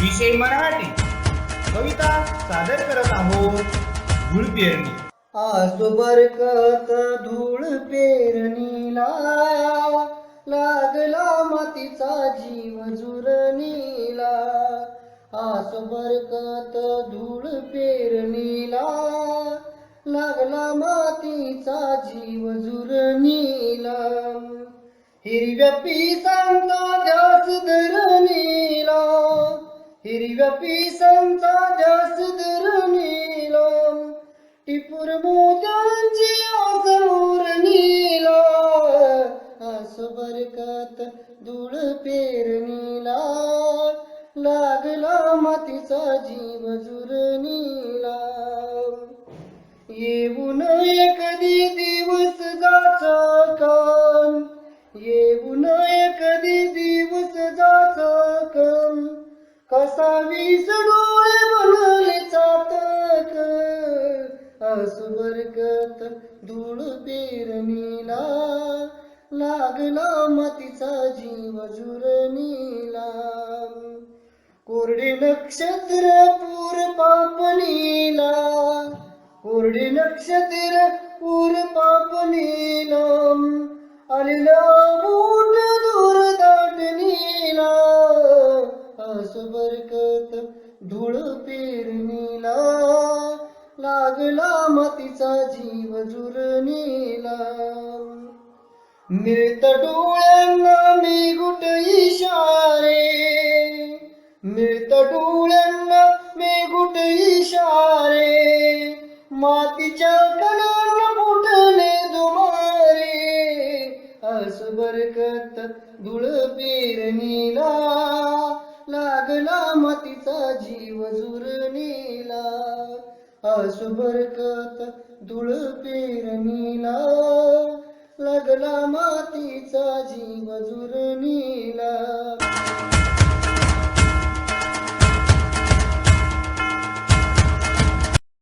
विषय मराठी. कविता सादर करत आहोत धूळ पेरणी. आज बरकत धूळ पेरणीला लागला मातीचा जीव जुरणीला. आस बरकत धूळ पेरणीला लागला मातीचा जीव जुरणीला. हिरव्या सांगतो द्या हिरव्या पिसांचा ध्यास धरणीला टिपूर मोत्यांची आसमोर नीला. आस बरकत धूळ पेरणीला लागला मातीचा जीव जुरणीला येऊन कधी कसा डोळे बनले चातक. असु बरकत धूळ पेरणीला लागला मातीचा जीव जुरणीला. कोरडे नक्षत्र पूर पापनीला कोरडे नक्षत्र पूर पापणीला. आलेलं बरकत धूळ पेरणीला लागला मातीचा जीव जुरणीला. मिळत डोळ्यांना मी गुट इशारे मिळत डोळ्यांना मी गुट इशारे मातीच्या कणांना फुटले दुमारे असं बरकत धुळ पेरणीला पडला मातीचा जीव जुरणीला आसुबरकत धुळ पेरणीला लागला मातीचा जीव नेला.